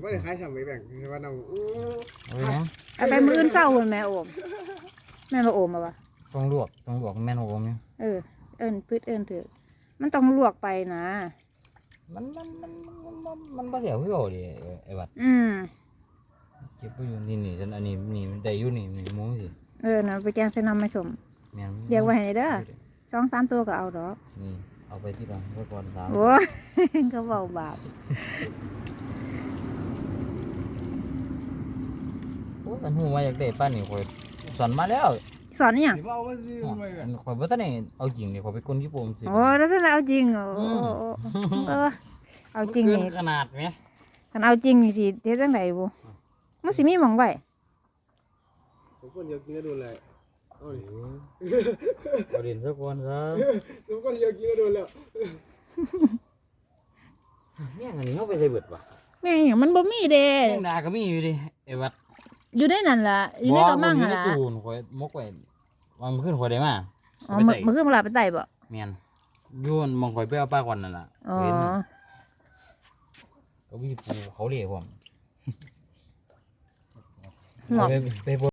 ไม่ได้ขายสามใบแบ่งคือว่าน้องอู้เอาไปยังเอาไปมื้ออื่นเช้าพุ่นแม่โอม แม่มาโอมมาบ่ต้องลวกต้องลวกแม่นหัวผมเนี่ยเออ เอิ้นพืชเอิ้นเถอะมันต้องลวกไปนะ มันมันมันมันมันมันบ่เสียวคือเอาดิไอ้บัดอืมเก็บไปอยู่นี่นี่ฉันอันนี้นี่มันได้อยู่นี่นี่มุ้งสิเออนะไปแกงใส่น้ำไม่สมแม่นเรียกไว้ให้เด้อสองสามตัวก็เอาดอกนี่เอาไปที่หลังไว้ก่อนสามโอ้ยก็เบาบาป โอ้สันหูว่าอยากได้ป้านนี่ข่อยสอนมาแล้วสอนอหย่างหรือว่าเอามาซื้อใบแบ่งข่อยบ่ทันได้เอาจริงนี่ข่อยไปกลญี่ปุ่นสิ โอ้แล้วถ้าเอาจริงเหรออืโอ้มโอ้เออเอาจริงเกินี่นขนาดไหมคันเอาจริงนี่สิเฮ็ดจังไดบ่มันสิมีหม่องไว้สมควรเดียวกินก็โดนเลยเอาดิเอาเด่นสักคนซะสมควรเดียวกินก็โดนแล้วแม่งอันนี้เอาไปใส่เบิดว่ะแม่งหยังมันบ่มีเด้แม่งนาก็มีอยู่ดิไอ้วัด อยู่ในนั่นล่ะอยู่ในกระมังอยู่หั่นในล่ะตู้ข่อยมกไว้วางขึ้นข่อยได้มาอ๋อมื้อมื้อคืนเวลาไปไต่บ่แม่นอยู่อันมองข่อยไปเอาปลาก่อนนั่นล่ะอ๋อเห็นก็มีปูเขาเหล่ผมหมอกไปไป